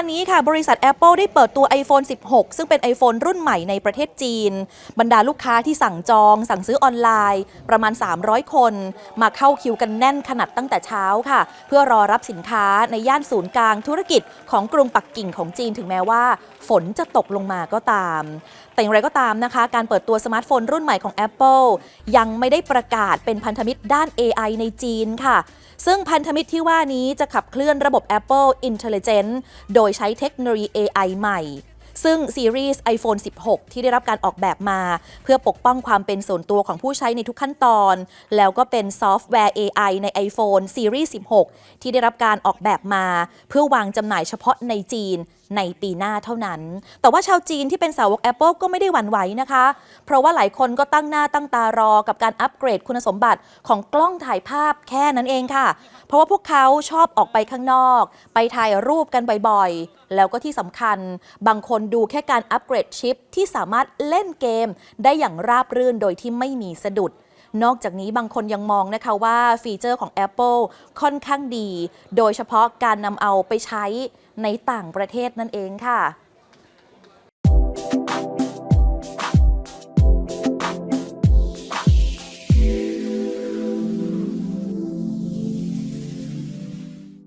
านนี้ค่ะ บริษัท Apple ได้เปิดตัว iPhone 16 ซึ่งเป็น iPhone รุ่นใหม่ในประเทศจีน บรรดาลูกค้าที่สั่งจอง สั่งซื้อออนไลน์ ประมาณ 300 คน มาเข้าคิวกันแน่นขนาดตั้งแต่เช้าค่ะ เพื่อรอรับสินค้าในย่านศูนย์กลางธุรกิจของกรุงปักกิ่งของจีนถึงแม้ว่า ฝนจะตกลงมาก็ตาม แต่อย่างไรก็ตามนะคะ การเปิดตัวสมาร์ทโฟนรุ่นใหม่ของ Apple ยังไม่ได้ประกาศเป็นพันธมิตรด้าน AI ในจีนค่ะ ซึ่งพันธมิตรที่ว่านี้จะขับเคลื่อนระบบ Apple Intelligence โดยใช้เทคโนโลยี AI ใหม่ซึ่งซีรีส์ iPhone 16 ที่ได้รับการออกแบบมา เพื่อปกป้องความเป็นส่วนตัวของผู้ใช้ในทุกขั้นตอน แล้วก็เป็นซอฟต์แวร์ AI ใน iPhone ซีรีส์ 16 ที่ได้รับการออกแบบมา เพื่อวางจำหน่ายเฉพาะในจีน ในปีหน้าเท่านั้น แต่ว่าชาวจีนที่เป็นสาวก Apple ก็ไม่ได้หวั่นไหวนะคะ เพราะว่าหลายคนก็ตั้งหน้าตั้งตารอกับการอัปเกรดคุณสมบัติของกล้องถ่ายภาพแค่นั้นเองค่ะ เพราะว่าพวกเขาชอบออกไปข้างนอก ไปถ่ายรูปกันบ่อยๆ แล้วก็ที่สำคัญ บางคนดูแค่การอัปเกรดชิปที่สามารถเล่นเกม ได้อย่างราบรื่นโดยที่ไม่มีสะดุด นอกจากนี้บางคนยังมองนะคะว่าฟีเจอร์ของ Apple ค่อนข้างดี โดยเฉพาะการนำเอาไปใช้ในต่างประเทศนั่นเองค่ะ